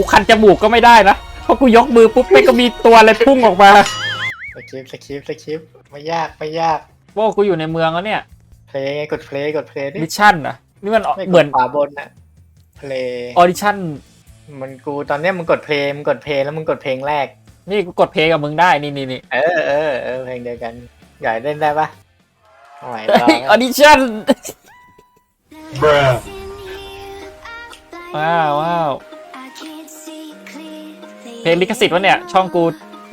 กูคันจมูกก็ไม่ได้นะ เพราะกูยกมือปุ๊บไม่งก็มีตัวอะไรพุ่งออกมาสคริปต์สคริปต์สคริปต์ไม่ยากไม่ยากโว้กูอยู่ในเมืองแล้วเนี่ยเพลงไงกดเพลงกดเพลงนี่มิชชั่นนะนี่มันไม่กเหมือดนขวาบนนะเพลงออดิชั่นมันกูตอนเนี้ยมึงกดเพลงมึงกดเพลงแล้วมึงกดเพลงแรก นี่กูกดเพลงกับมึงได้นี่นี่นี่เออเออเออเพลงเดียวกันใหญ่เล่นได้ปะไหวเฮ้ยอแล้อวดิชั่น Bruh. ว้าวว้าว เพลงลิขสิทธิ์วะเนี่ย ช่องกู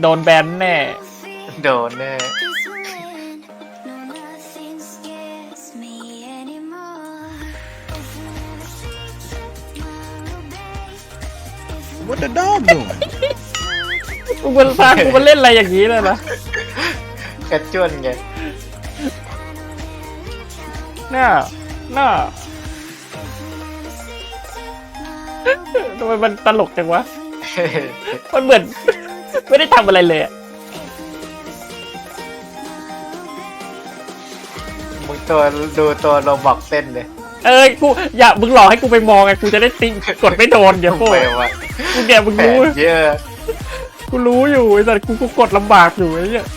โดนแบนแน่ โดนแน่ What the dog doing? กูมันพากูมาเล่นอะไรอย่างนี้เลยนะกระจ้วนไงน่าน่าทำไมมันตลกจังวะ มันเหมือน ไม่ได้ทำอะไรเลยอะมึงตัวดูตัวโรบอกเต้นเลยเอ้ยกูอย่ามึงหลอกให้กูไปมองไงกูจะได้ติ้งกดไม่โดนเดี๋ยวโคไปวะกูเนี่ยมึงแผรู้นเยอะกูรู้อยู่ไอ้สัตว์กูกูกดลำบากอยู่ไอ้เนี่ย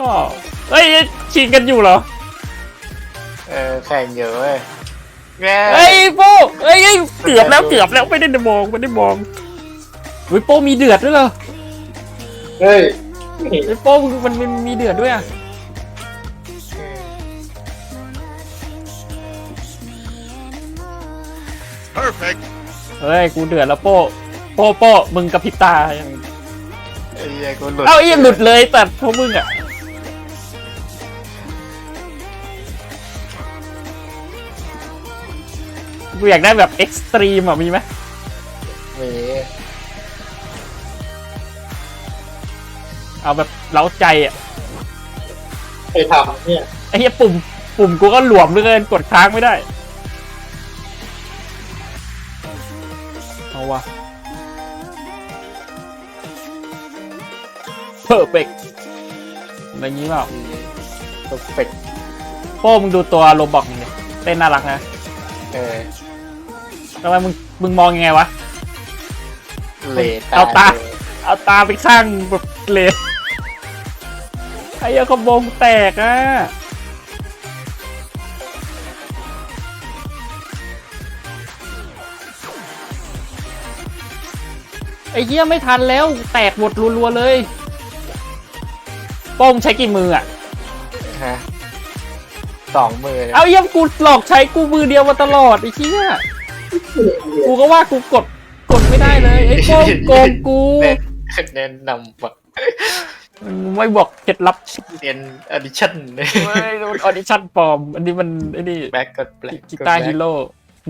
อ๋อเฮ้ยชิงกันอยู่เหรอ เออแข่งเยอะเว้ย แง่เฮ้ยโป้เฮ้ยเฮ้ยเกือบแล้วเกือบแล้วไม่ได้มองไม่ได้มองเฮ้ยโป้มีเดือดด้วยเหรอเฮ้ยเฮ้ยโป้มึงมันมันมีเดือดด้วยอะ Perfect. เฮ้ยกูเดือดแล้วโป้โป้โป้มึงกระพริบตายังไอ้เหี้ยกูหลุด เอ้าไอ้ยังหลุดเลยแต่พวกมึงอะ กูอยากได้แบบเอ็กซ์ตรีมอะมีไหมหมีเอาแบบเล้าใจอะไปทำเนี่ยไอ้เหี้ยปุ่ม ปุ่มกูก็หลวมเหลือเกินกดค้างไม่ได้ เอาวะเพอร์เฟกอะไรงี้เปล่าตกเป็ดโป้มึงดูตัวโรบอกนี่ดิเต้นน่ารักนะ เออทำไมมึงมึงมองยังไงวะ เลเอาตา เอาตาไปข้างแบบเลยไอ้เหี้ยขโมงแตกอะไอ้เหี้ยไม่ทันแล้ว แตกหมดรัวๆเลยโป้งใช้กี่มืออะ ฮะสองมือ เอาเยี่ยมกูหลอกใช้กูมือเดียวมาตลอดไอ้เหี้ย กูก็ว่ากูกดกดไม่ได้เลยไอ้โป้งโกงกูเน้นเน้นนำแบบมึงไม่บอกเคล็ดลับเรียนออดิชั่นเฮ้ยมันออดิชั่นปลอม อันนี้มันไอ้นี่แบ็กกดแบล็กกีตาร์ฮีโร่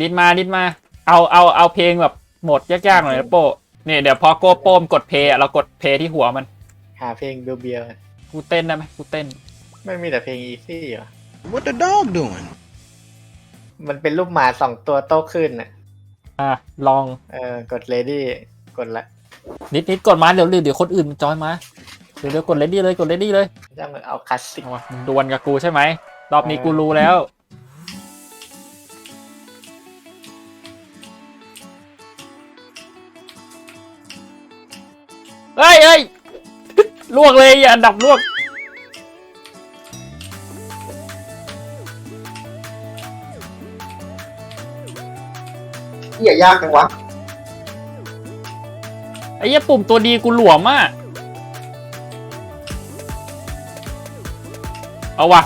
ดิดมาดิดมา เอาเอาเอาเพลงแบบโหมดยากๆหน่อยนะโป้เนี่ยเดี๋ยวพอโก้โป้มกดเพลย์อะเรากดเพลย์ที่หัวมัน หาเพลงเบียวกูเต้นได้ไหมกูเต้นๆไม่มีแต่เพลงอีซี่เหรอ What the dog doing? มันเป็นรูปหมาสองตัวโตขึ้นอะ อะลองเออกดเลดี้กดละนิดนิดกดมาเดี๋ยวเดี๋ยวคนอื่นจอยมาเดี๋ยวเดี๋ยวกดเลดี้เลยกดเลดี้เลยจะมึงเอาคลาสสิกเอาวะมึงดวลกับกูใช่ไหมรอบนี้กูรู้แล้วเฮ้ยเฮ้ยลวกเลยอย่าอันดับลวก เหี้ยยากจังวะไอ้เหี้ยปุ่มตัวดีกูหลวมอะเอาวะ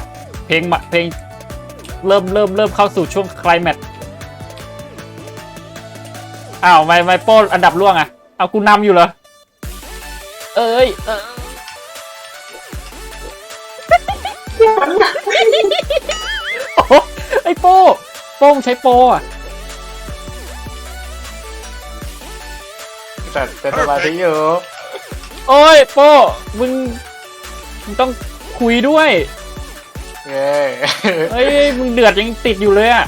เพลงมาเพลงเริ่มเริ่มเริ่มเข้าสู่ช่วงไคลแม็กซ์อ้าวไม่ไม่โป้อันดับล่วงอะเอากูนำอยู่เหรอ เอ้ยเออโอ้โหไอ้โป้โป้งใช้โป้อะ แต่เป็นสมาธิอยู่โอ้ยโป้มึงมึงต้องคุยด้วย เย้เฮ้ยมึงเดือดยังติดอยู่เลยอะ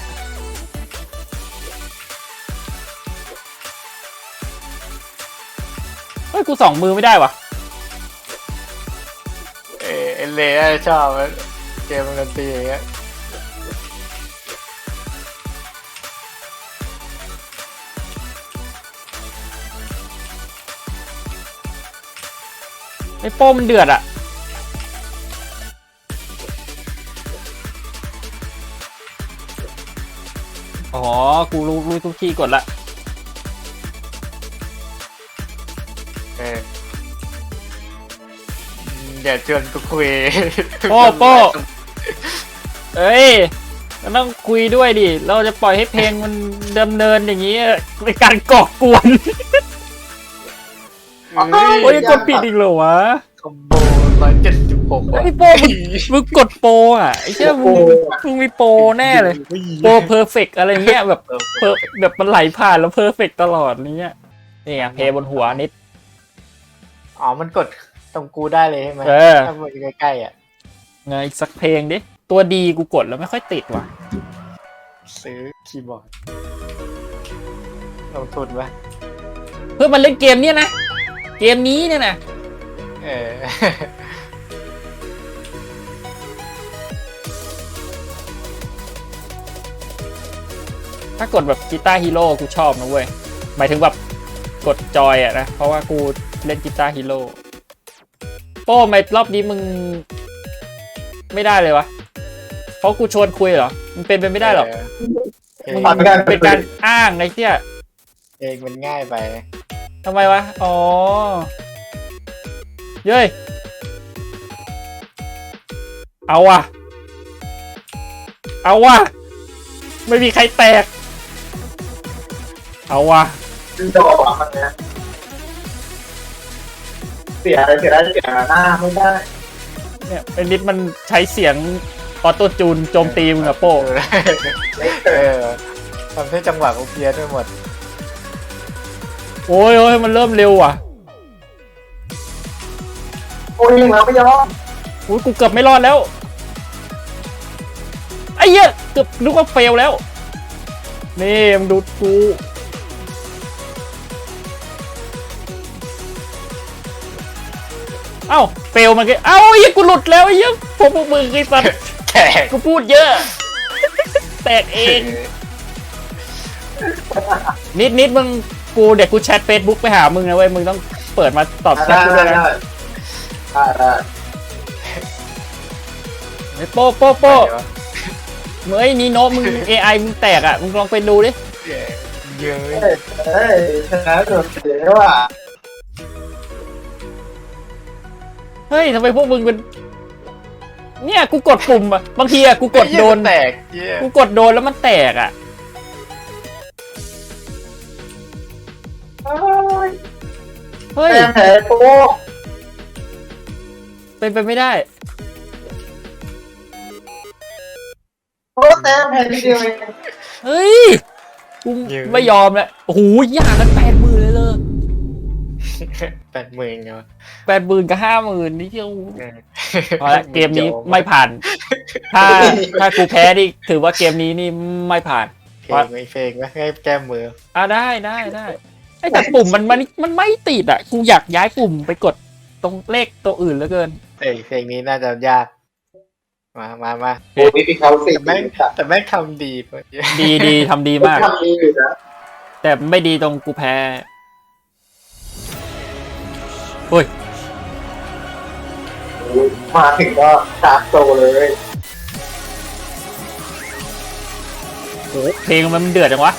เฮ้ยกูสองมือไม่ได้วะเอเอเลน่าจะชอบเกมมันดนตรีอย่างเงี้ย ไอ้โป้มันเดือดอะอ๋อ กูรู้รู้ทุกที่กดละเอออย่าชวนกูคุยโป้โป้เอ้ยมันต้องคุยด้วยดิ เราจะปล่อยให้เพลงมันดำเนินอย่างนี้เป็นการก่อกวนเฮ้ย โอ้ยกดผิดอีกเหรอวะคอมโบร้อยเจ็ดสิบหกไอ้โป้มึงมึงกดโปรอะไอ้เชี่ยมึงมึงมีโปรแน่เลยโปรเพอร์เฟกอะไรเงี้ยแบบเพอร์แบบมันไหลผ่านแล้วเพอร์เฟกตลอดเนี้ยนี่ไงเพลย์บนหัวนิดอ๋อมันกดตรงกูได้เลยใช่ไหมเออถ้ามันอยู่ใกล้ๆอะไงอีกสักเพลงดิตัวดีกูกดแล้วไม่ค่อยติดว่ะ ซื้อคีย์บอร์ดลงทุนวะเพื่อมันเล่นเกมเนี้ยนะ เกมนี้เนี่ยนะเออถ้ากดแบบกีตาร์ฮีโร่กูชอบนะเว้ย หมายถึงแบบกดจอยอะนะ เพราะว่ากูเล่นกีตาร์ฮีโร่โป้ไม่รอบนี้มึง ไม่ได้เลยวะ เพราะกูชวนคุยเหรอ มันเป็นไปไม่ได้หรอกเออมึงเพลงเป็นการอ้างไอ้เที่ยเพลงมันง่ายไป ทำไมวะ อ๋อ เย้ย เอาว่ะ เอาว่ะ ไม่มีใครแตก เอาว่ะจะบอกว่ามันเนี้ยเสียอะไรเสียได้เสียหน้าไม่ได้ เนี่ยเป็นนิดมันใช้เสียงออโต้จูนโจมตีมึงอะโป้ เออทำให้จังหวะกูเพี้ยนไปหมด โอ้ยโอ้ยมันเริ่มเร็วว่ะโอ้ยยิงแล้วไม่ยอมอุ้ยกูเกือบไม่รอดแล้วไอ้เหี้ยเกือบนึกว่าเฟลแล้ว นี่มึงดูกูเอ้าเฟลมันก็เอ้าไอ้เหี้ยกูหลุดแล้วไอ้เหี้ยพวกพวกมึงไอ้สัตว์แขกกูพูดเยอะ แตกเอง นิดนิดมึง กูเดี๋ยวกูแชทเฟซบุ๊กไปหามึงนะเว้ย มึงต้องเปิดมาตอบแชทได้กูได้ด้วยนะได้ได้ได้ไอ้โป้โป้โป้มึงไอ้นี่โน้ตมึง AI มึงแตกอะ มึงลองไปดูดิ เยอะเฮ้ยเฮ้ยชนะโดนเสียว่ะเฮ้ยทำไมพวกมึงเป็น เนี่ยกูกดปุ่มอะบางทีอะกูกดโดนแตกเยี่ยกูกดโดนแล้วมันแตกอะ เฮ้ยแพ้แพ้โป้เป็นไปไม่ได้ โป้แพ้แพ้ทีเดียวเองเฮ้ยกูไม่ยอมแล้วโอ้โหยากกันแปดหมื่นเลยเลยแปดหมื่นเนาะแปดหมื่นกับห้าหมื่นนี่เที่ยวเออพอละเกมนี้ไม่ผ่าน ถ้าถ้ากูแพ้นี่ถือว่าเกมนี้นี่ไม่ผ่าน เพลงไม่เพลงไหมให้แก้มืออะได้ได้ได้ ไอ้แต่ปุ่มมันมันมันไม่ติดอะ กูอยากย้ายปุ่มไปกดตรงเลขตัวอื่นเหลือเกินเอ้ยเพลงนี้น่าจะยาก มามามาโอ้ยพี่เขาสิแต่แม่งแต่แม่งทำดีไปดีดีทำดีมาก ทำดีอยู่นะแต่ไม่ดีตรงกูแพ้โอ้ยโอ้ยมาถึงก็ชาร์จโตเลยโหเพลงมันเดือดจังวะ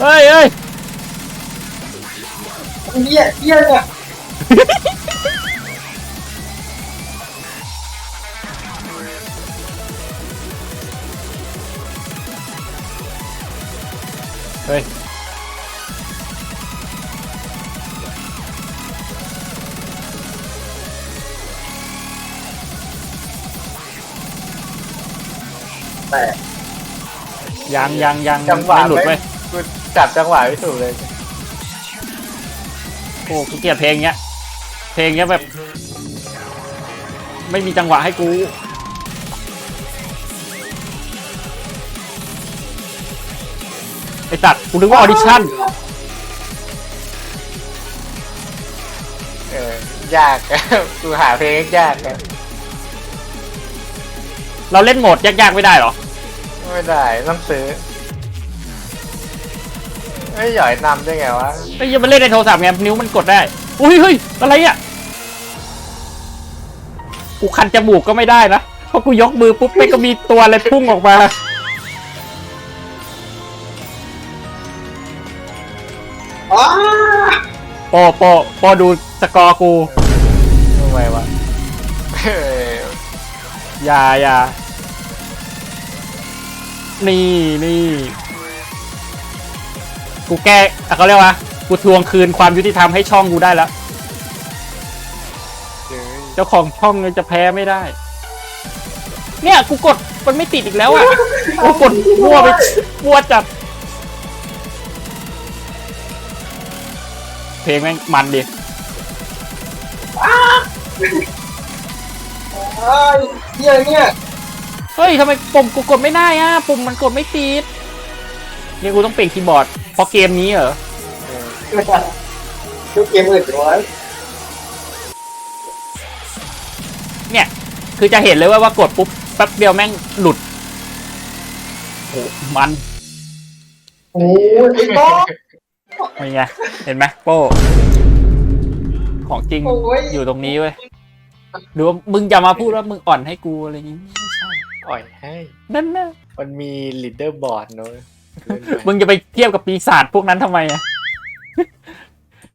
เฮ้ยเฮ้ยเยี่ยเยี่ยเนี่ยเฮ้ยแต่ยังยังยังจังหวะไม่หลุดไม่เว้ยกู จับจังหวะไม่ถูกเลยโอ้กูเกลียดเพลงเนี้ย เพลงเนี้ยแบบ ไม่มีจังหวะให้กูไอตัดกูนึกว่าออดิชั่นเออยาก กูหาเพลงยากอะเราเล่นโหมดยากๆไม่ได้เหรอ ไม่ได้ต้องซื้อเอ ไม่หย่อยนำได้ไงวะไอ้ยังมาเล่นในโทรศัพท์ไงนิ้วมันกดได้ อุ้ยเฮ้ยอะไรอะ กูคันจมูกก็ไม่ได้นะ เพราะกูยกมือปุ๊บไม่งก็มีตัวอะไรพุ่งออกมา อ้าโปอโปอโปอดูสกอร์กู ทำไมวะเฮ้ยอย่าอย่านี่นี่ กูแก้อะเขาเรียกว่า กูทวงคืนความยุติธรรมให้ช่องกูได้แล้วเฮ้ยเจ้าของช่องเลยจะแพ้ไม่ได้ เนี่ยกูกดมันไม่ติดอีกแล้วอะ กูกดมั่วไปมั่วจัด เพลงแม่งมันดิอ้าเหี้ยเนี่ยเฮ้ยทำไมปุ่มกูกดไม่ได้อะ ปุ่มมันกดไม่ติด เนี่ยกูต้องเปลี่ยนคีย์บอร์ด เพราะเกมนี้เหรอ ทุกเกมอื่นร้อยเนี่ย คือจะเห็นเลยว่าว่ากดปุ๊บแป๊บเดียวแม่งหลุดโอ้มันโอ้ยไอ้โต้เป็นไงเห็นไหมโป้ ของจริงโอ้ยอยู่ตรงนี้เว้ยหรือว่ามึงจะมาพูดว่ามึงอ่อนให้กูอะไรอย่างงี้ไม่ใช่อ่อยให้ นั่นนะมันมีลีดเดอร์บอร์ดเนอะเล่นไป มึงจะไปเทียบกับปีศาจพวกนั้นทำไมอะ